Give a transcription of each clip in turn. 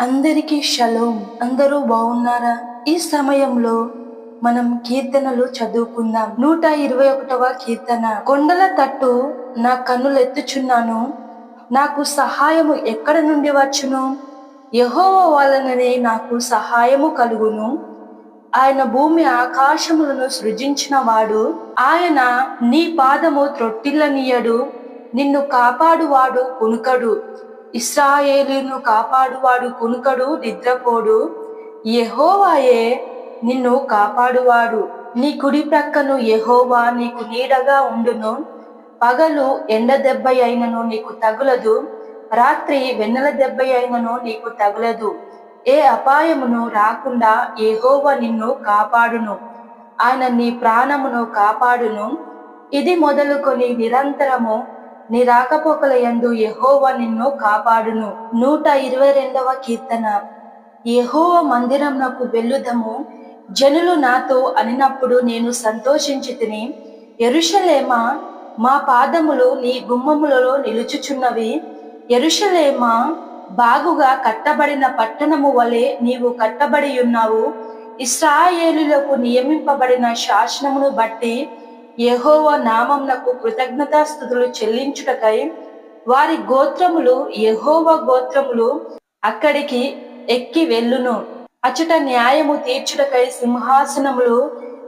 అందరికీ షలోం. అందరూ బాగున్నారా? ఈ సమయంలో మనం కీర్తనలు చదువుకుందాం. నూట ఇరవై ఒకటవ కీర్తన. కొండల తట్టు నా కన్నులు ఎత్తుచున్నాను నాకు సహాయము ఎక్కడ నుండి వచ్చును? యహోవ వలననే నాకు సహాయము కలుగును. ఆయన భూమి ఆకాశములను సృజించిన వాడు ఆయన నీ పాదము త్రొట్టిల్లనీయడు. నిన్ను కాపాడువాడు కునుకడు. ఇస్రాయేలును కాపాడువాడు కునుకడు నిద్రపోడు. యహోవాయే నిన్ను కాపాడువాడు. నీ కుడి ప్రక్కను యహోవా నీకు నీడగా ఉండును. పగలు ఎండ దెబ్బ అయినను నీకు తగులదు. రాత్రి వెన్నెల దెబ్బ అయినను నీకు తగులదు. ఏ అపాయమును రాకుండా యెహోవా నిన్ను కాపాడును. ఆయన నీ ప్రాణమును కాపాడును. ఇది మొదలుకొని నిరంతరము నీ రాకపోకల యందు యెహోవా నిన్ను కాపాడును. నూట ఇరవై రెండవ కీర్తన. ఎహోవ మందిరం నాకు వెళ్ళుదము. జనులు నాతో అనినప్పుడు నేను సంతోషించి తిని ఎరుషలేమా మా పాదములు నీ గుమ్మములలో నిలుచుచున్నవి. ఎరుషలేమా బాగుగా కట్టబడిన పట్టణము వలె నీవు కట్టబడి ఉన్నావు ఇస్రాయేలులకు నియమింపబడిన శాసనమును బట్టి యెహోవా నామంనకు కృతజ్ఞతాస్థుతులు చెల్లించుటకై వారి గోత్రములు యెహోవా గోత్రములు అక్కడికి ఎక్కి వెళ్ళును. అచట న్యాయము తీర్చుటకై సింహాసనములు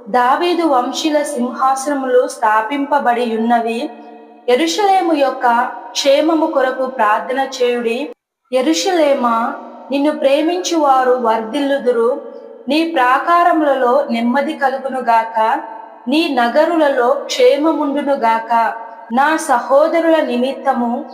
దావీదు వంశీల సింహాసనములు స్థాపింపబడి ఉన్నవి ఎరుషలేము యొక్క క్షేమము కొరకు ప్రార్థన చేయుడి. ఎరుషలేమా నిన్ను ప్రేమించువారు వర్ధిల్లుదురు. నీ ప్రాకారములలో నెమ్మది కలుగునుగాక. నీ నగరులలో క్షేమముండునుగాక నా సహోదరుల నిమిత్తము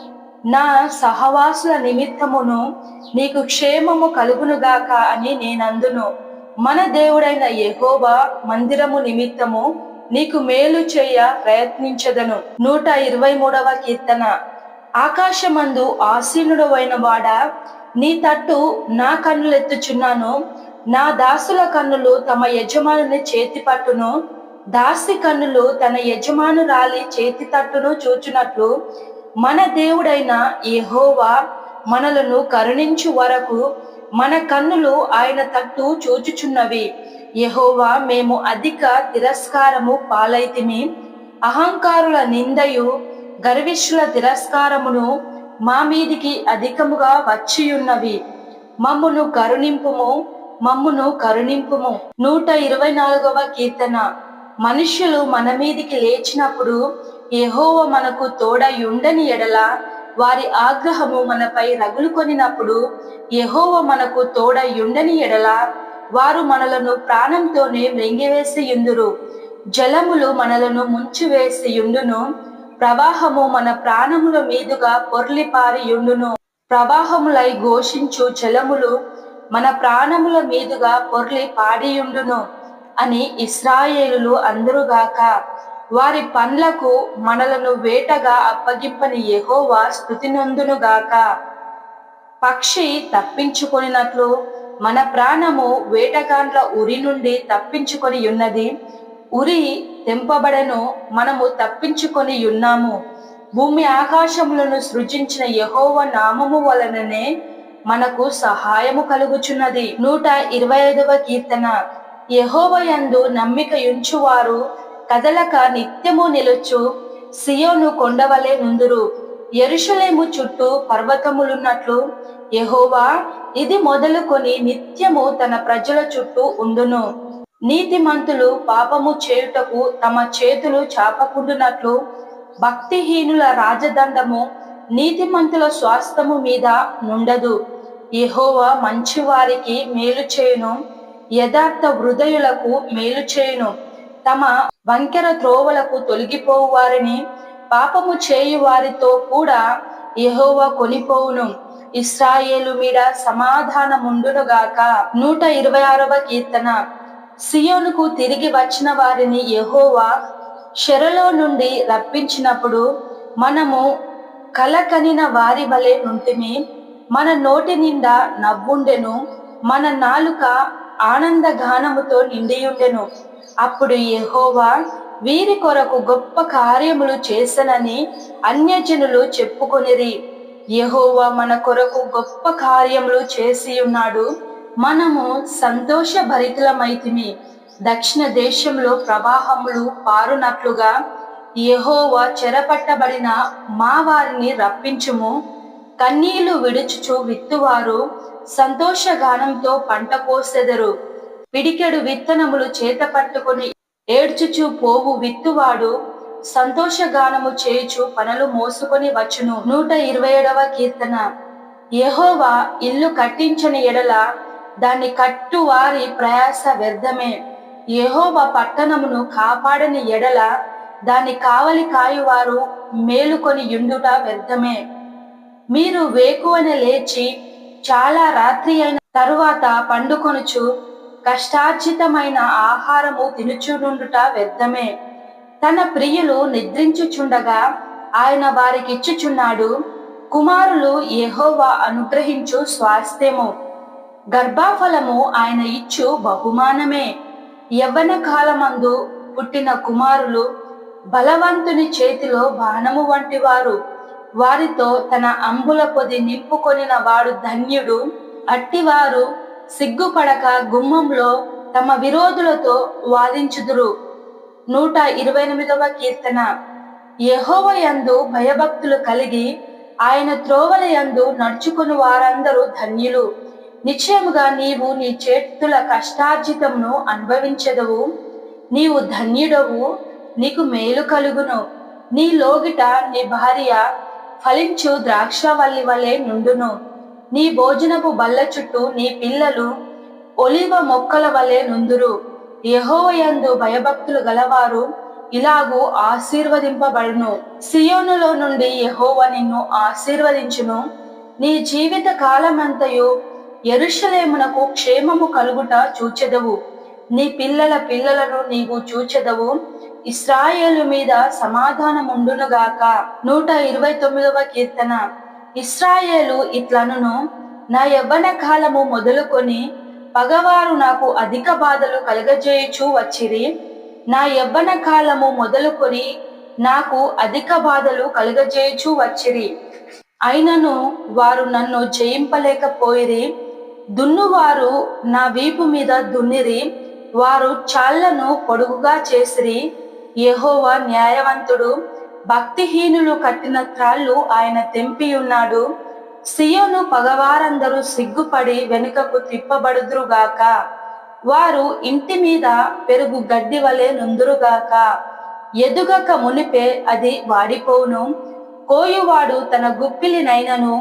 నా సహవాసుల నిమిత్తమును నీకు క్షేమము కలుగునుగాక అని నేనందును. మన దేవుడైన యెహోవా మందిరము నిమిత్తము నీకు మేలు చేయ ప్రయత్నించదను. నూట ఇరవై మూడవ కీర్తన. ఆకాశమందు ఆసీనుడు అయిన వాడ నీ తట్టు నా కన్నులెత్తుచున్నాను. నా దాసుల కన్నులు తమ యజమానుని చేతి పట్టును దాసి కన్నులు తన యజమానురాలి చేతి తట్టును చూచునట్లు మన దేవుడైన యెహోవా మనలను కరుణించు వరకు మన కన్నులు ఆయన తట్టు చూచుచున్నవి. యహోవా మేము అధిక తిరస్కారము పాలైతిమి. అహంకారుల నిందయు గర్విష్యుల తిరస్కారమును మా మీదికి అధికముగా వచ్చియున్నవి. మమ్మును కరుణింపుము మమ్మును కరుణింపుము. నూట ఇరవై నాలుగవ కీర్తన. మనుష్యులు మన మీదికి లేచినప్పుడు ఎహోవ మనకు తోడయుండని ఎడల వారి ఆగ్రహము మనపై రగులు కొనినప్పుడు ఎహోవ మనకు తోడయుండని ఎడల వారు మనలను ప్రాణంతోనే మృంగివేసి యుందురు జలములు మనలను ముంచివేసి యుండును ప్రవాహము మన ప్రాణముల మీదుగా పొర్లిపారి యుండును ప్రవాహములై ఘోషించు జలములు మన ప్రాణముల మీదుగా పొర్లి పాడియుండును అని ఇస్రాయేలులు అందరుగాక వారి పండ్లకు మనలను వేటగా అప్పగింపని యెహోవా స్థుతి నొందునుగాక పక్షి తప్పించుకొనినట్లు మన ప్రాణము వేటగాండ్ల ఉరి నుండి తప్పించుకొని ఉన్నది. ఉరి తెంపబడను మనము తప్పించుకొని ఉన్నాము. భూమి ఆకాశములను సృజించిన యహోవ నామము వలననే మనకు సహాయము కలుగుచున్నది. నూట ఇరవై ఐదవ కీర్తన. యహోవయందు నమ్మికయుంచువారు కదలక నిత్యము నిలుచు సియోను కొండవలే నుందురు. ఎరుషలేము చుట్టూ పర్వతములున్నట్లు యహోవా ఇది మొదలుకొని నిత్యము తన ప్రజల చుట్టూ ఉండును. నీతిమంతులు పాపము చేయుటకు తమ చేతులు చాపకుండునట్లు భక్తిహీనుల రాజదండము నీతిమంతుల స్వాస్థము మీద నుండదు. యహోవా మంచివారికి మేలు చేయును. యథార్థ హృదయులకు మేలు చేయును. తమ వంకెర త్రోవలకు తొలగిపోవు వారిని పాపము చేయు వారితో కూడా యెహోవా కొనిపోవును. ఇస్రాయేలు మీద సమాధానముండునుగాక. నూట ఇరవై ఆరవ కీర్తన. సియోనుకు తిరిగి వచ్చిన వారిని యహోవా చెరలో నుండి రప్పించినప్పుడు మనము కలకనిన వారి వలె నుంటిమి మన నోటి నిండా నవ్వుండెను మన నాలుక ఆనంద గానముతో నిండియుండెను. అప్పుడు యెహోవా వీరి కొరకు గొప్ప కార్యములు చేసనని అన్యజనులు చెప్పుకొనిరి. యహోవా మన కొరకు గొప్ప కార్యములు చేసి ఉన్నాడు మనము సంతోష భరితులమైతిమి దక్షిణ దేశంలో ప్రవాహములు పారునట్లుగా యహోవా చెరపట్టబడిన మా వారిని రప్పించుము. కన్నీళ్ళు విడుచుచు విత్తువారు. సంతోషగానంతో పంట కోసెదరు. పిడికెడు విత్తనములు చేత పట్టుకొని ఏడ్చుచు పోవు విత్తువాడు. సంతోషగానము చేయుచు పనులు మోసుకొని వచ్చును. నూట ఇరవై ఏడవ కీర్తన. యెహోవా ఇల్లు కట్టించని ఎడల దాన్ని కట్టువారి ప్రయాస వ్యర్థమే. యెహోవా పట్టణమును కాపాడని ఎడల దాన్ని కావలి కాయువారు మేలుకొని యుండుట వ్యర్థమే. మీరు వేకువన లేచి చాలా రాత్రి అయిన తరువాత పండుకొనుచు కష్టార్జితమైన ఆహారము తినుచునుండుట వ్యర్థమే. తన ప్రియులు నిద్రించుచుండగా ఆయన వారికిచ్చుచున్నాడు కుమారులు యెహోవా అనుగ్రహించు స్వాస్థ్యము. గర్భఫలము ఆయన ఇచ్చు బహుమానమే. యవ్వన కాలమందు పుట్టిన కుమారులు బలవంతుని చేతిలో బాణము వంటివారు. వారితో తన అంబుల పొది నింపుకొనిన వాడు ధన్యుడు. అట్టివారు సిగ్గుపడక గుమ్మంలో తమ విరోధులతో వాదించుదురు. నూట ఇరవై ఎనిమిదవ కీర్తన. యెహోవ యందు భయభక్తులు కలిగి ఆయన త్రోవల యందు నడుచుకుని వారందరూ ధన్యులు. నిశ్చయముగా నీవు నీ చేతుల కష్టార్జితమును అనుభవించదవు. నీవు ధన్యుడవు నీకు మేలు కలుగును. నీ లోగిట నీ భార్య ఫలించు ద్రాక్షవల్లి వలె నుండును. నీ భోజనపు బల్ల చుట్టూ నీ పిల్లలు ఒలివ మొక్కల వలె నుందురు. యెహోవయందు భయభక్తులు గలవారు ఇలాగూ ఆశీర్వదింపబడును. సియోనులో నుండి యహోవ నిన్ను ఆశీర్వదించును. నీ జీవిత కాలమంతయు ఎరుషలేమునకు క్షేమము కలుగుట చూచెదవు. నీ పిల్లల పిల్లలను నీవు చూచెదవు. ఇస్రాయేలు మీద సమాధానముండునుగాక. నూట ఇరవై తొమ్మిదవ కీర్తన. ఇస్రాయేలు ఇట్లనును నా యవ్వన కాలము మొదలుకొని పగవారు నాకు అధిక బాధలు కలగజేయుచు వచ్చిరి. నా యవ్వన కాలము మొదలుకొని నాకు అధిక బాధలు కలగజేయుచు వచ్చిరి. అయినను వారు నన్ను జయింపలేకపోయిరి. దున్నువారు నా వీపు మీద దున్నిరి. వారు చాళ్ళను పొడుగుగా చేసిరి. యహోవా న్యాయవంతుడు భక్తిహీనులు కట్టిన త్రాళ్ళు ఆయన తెంపి ఉన్నాడు. సియోను పగవారందరూ సిగ్గుపడి వెనుకకు తిప్పబడుదురుగాక వారు ఇంటి మీద పెరుగు గడ్డి వలె నుందురుగాక ఎదుగక మునిపే అది వాడిపోవును. కోయువాడు తన గుప్పిలినైనను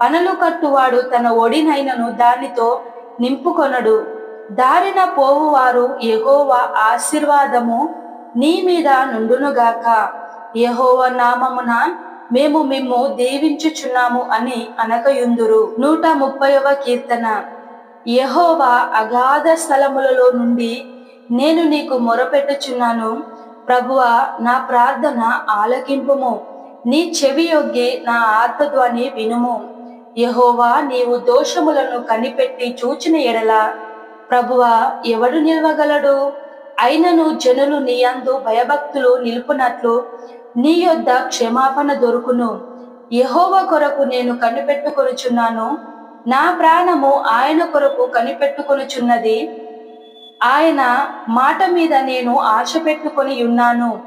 పనులు కట్టువాడు తన ఒడినైనను దానితో నింపుకొనడు. దారిన పోవువారు ఎగోవ ఆశీర్వాదము నీ మీద నుండునుగాక యహోవ నామమున మేము మిమ్ము దీవించుచున్నాము అని అనకయుందురు. నూట ముప్పైవ కీర్తన. యహోవా అగాధ స్థలములలో నుండి నేను నీకు మొరపెట్టుచున్నాను. ప్రభువా నా ప్రార్థన ఆలకింపుము. నీ చెవి యొగ్గి నా ఆత్మధ్వని వినుము. యహోవా నీవు దోషములను కనిపెట్టి చూచిన ఎడల. ప్రభువా ఎవడు నిలవగలడు? అయినను జనులు నీయందు భయభక్తులు నిలుపునట్లు నీ యొద్ద క్షమాపణ దొరుకును. యహోవ కొరకు నేను కనిపెట్టుకొనుచున్నాను. నా ప్రాణము ఆయన కొరకు కనిపెట్టుకొనుచున్నది. ఆయన మాట మీద నేను ఆశ పెట్టుకొని ఉన్నాను.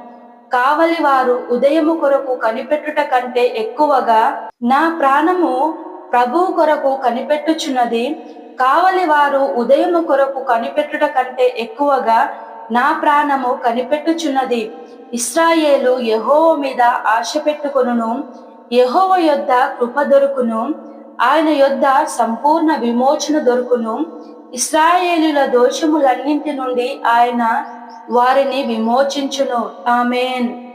కావలి వారు ఉదయము కొరకు కనిపెట్టుట కంటే ఎక్కువగా నా ప్రాణము ప్రభువు కొరకు కనిపెట్టుచున్నది. కావలి వారు ఉదయము కొరకు కనిపెట్టుట కంటే ఎక్కువగా నా ప్రాణము కనిపెట్టుచున్నది. ఇస్రాయేలు యహోవ మీద ఆశ పెట్టుకొనును. యహోవ యొద్ద కృప దొరుకును. ఆయన యొద్ద సంపూర్ణ విమోచన దొరుకును. ఇస్రాయేలుల దోషములన్నింటి నుండి ఆయన వారిని విమోచించును. ఆమెన్.